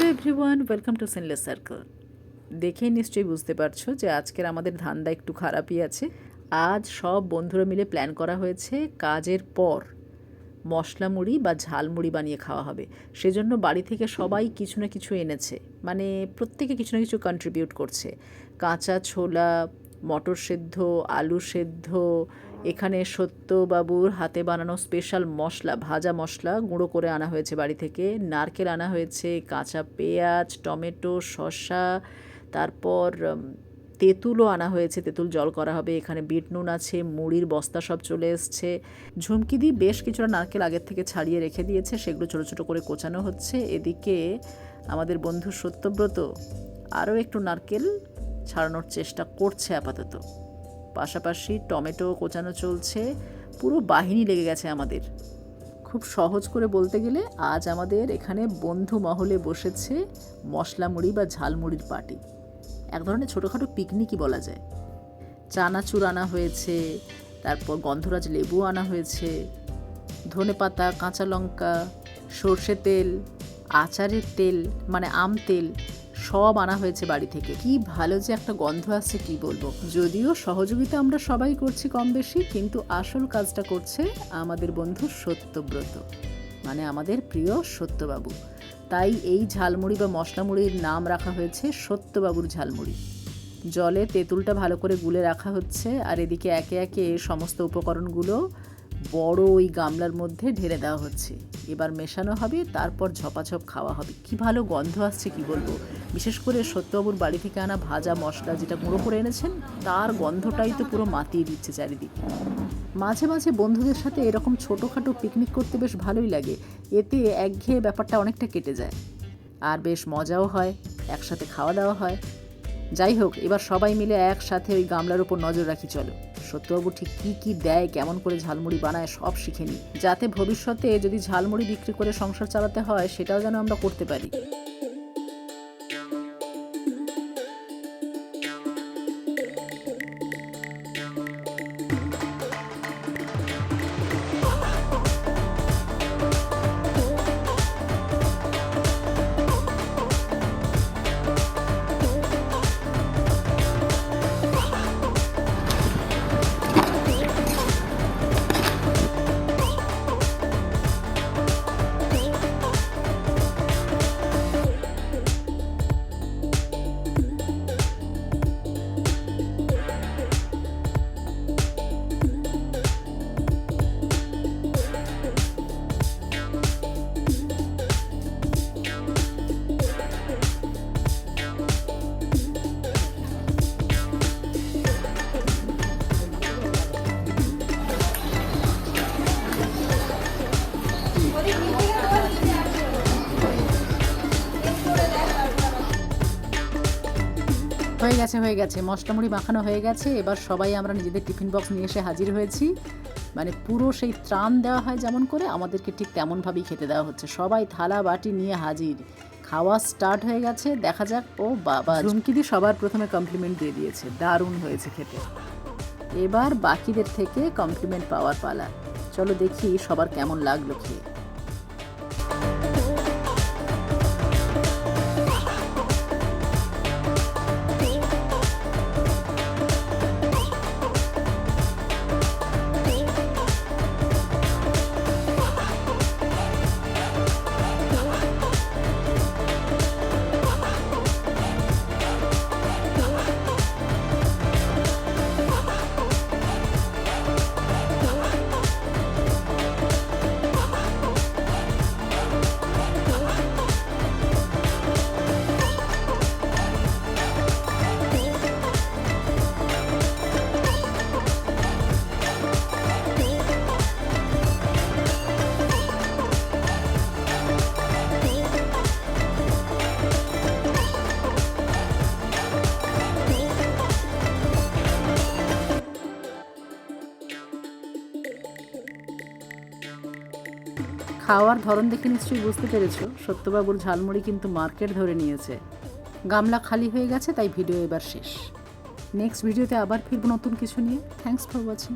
Hello everyone, welcome to sinless circle দেখেই নিশ্চয়ই বুঝতে পারছ যে আজকের আমাদের ধান্দা একটু খারাপই আছে। আজ সব বন্ধুরা মিলে প্ল্যান করা হয়েছে কাজের পর মশলা মুড়ি বা ঝাল মুড়ি বানিয়ে খাওয়া হবে। সেজন্য বাড়ি থেকে সবাই কিছু না কিছু এনেছে। মানে প্রত্যেকে কিছু না কিছু কন্ট্রিবিউট করছে। কাঁচা ছোলা, মটর সেদ্ধ, আলু সেদ্ধ এখানে সত্যবাবুর হাতে বানানো স্পেশাল মশলা, ভাজা মশলা গুঁড়ো করে আনা হয়েছে বাড়ি থেকে। নারকেল আনা হয়েছে, কাঁচা পেঁয়াজ, টমেটো, শসা, তারপর তেঁতুলও আনা হয়েছে। তেঁতুল জল করা হবে, এখানে বিট নুন আছে, মুড়ির বস্তা সব চলে এসছে। ঝুমকি দিয়ে বেশ কিছুটা নারকেল আগের থেকে ছাড়িয়ে রেখে দিয়েছে, সেগুলো ছোটো ছোটো করে কোচানো হচ্ছে। এদিকে আমাদের বন্ধু সত্যব্রত আরও একটু নারকেল ছাড়ানোর চেষ্টা করছে আপাতত। পাশাপাশি টমেটো কোচানো চলছে। পুরো বাহিনী লেগে গেছে আমাদের। খুব সহজ করে বলতে গেলে আজ আমাদের এখানে বন্ধু মহলে বসেছে মশলা মুড়ি বা ঝালমুড়ির পার্টি। এক ধরনের ছোটোখাটো পিকনিকই বলা যায়। চানাচুর আনা হয়েছে, তারপর গন্ধরাজ লেবু আনা হয়েছে, ধনে পাতা, কাঁচা লঙ্কা, সর্ষে তেল, আচারের তেল মানে আম তেল সব আনা হয়েছে বাড়ি থেকে। কি ভালো যে একটা গন্ধ আসছে, কি বলব? যদিও সহযোগিতা আমরা সবাই করছি কম বেশি, কিন্তু আসল কাজটা করছে আমাদের বন্ধু সত্যব্রত মানে আমাদের প্রিয় সত্যবাবু। তাই এই ঝালমুড়ি বা মশলা মুড়ির নাম রাখা হয়েছে সত্যবাবুর ঝালমুড়ি। জলে তেঁতুলটা ভালো করে গুলে রাখা হচ্ছে, আর এদিকে একে একে সমস্ত উপকরণগুলো বড় ওই গামলার মধ্যে ঢেলে দেওয়া হচ্ছে। এবার মেশানো হবে, তারপর ঝপাঝপ খাওয়া হবে। কি ভালো গন্ধ আসছে, কি বলব? বিশেষ করে সত্যবাবুর বাড়ি থেকে আনা ভাজা মশলা যেটা গুঁড়ো করে এনেছেন, তার গন্ধটাই তো পুরো মাতিয়ে দিচ্ছে চারিদিকে। মাঝে মাঝে বন্ধুদের সাথে এরকম ছোটোখাটো পিকনিক করতে বেশ ভালোই লাগে। এতে একঘেয়ে ব্যাপারটা অনেকটা কেটে যায়। আর বেশ মজাও হয়, একসাথে খাওয়া দাওয়া হয়। যাই হোক, এবার সবাই মিলে একসাথে ওই গামলার উপর নজর রাখি, চলো। সত্যবাবু ঠিক কী কী দেয়, কেমন করে ঝালমুড়ি বানায়, সব শিখে নিই যাতে ভবিষ্যতে যদি ঝালমুড়ি বিক্রি করে সংসার চালাতে হয়, সেটাও যেন আমরা করতে পারি। হয়ে গেছে হয়ে গেছে। মশলা মুড়ি মাখানো হয়ে গেছে। এবার সবাই আমরা নিজেদের টিফিন বক্স নিয়ে এসে হাজির হয়েছি। মানে পুরো সেই ত্রাণ দেওয়া হয় যেমন করে আমাদেরকে ঠিক তেমনভাবেই খেতে দেওয়া হচ্ছে। সবাই থালা বাটি নিয়ে হাজির। খাওয়া স্টার্ট হয়ে গেছে। দেখা যাক ও বাবা। ঝুমকিদি সবার প্রথমে কমপ্লিমেন্ট দিয়ে দিয়েছে। দারুণ হয়েছে খেতে। এবার বাকিদের থেকে কমপ্লিমেন্ট পাওয়ার পালা। চলো দেখি সবার কেমন লাগল খেয়ে। খাওয়ার ধরন দেখে নিশ্চয়ই বুঝতে পেরেছ। সত্যবাবুর ঝালমুড়ি কিন্তু মার্কেট ধরে নিয়েছে। গামলা খালি হয়ে গেছে, তাই ভিডিও এবার শেষ। নেক্সট ভিডিওতে আবার ফিরবো নতুন কিছু নিয়ে। Thanks for watching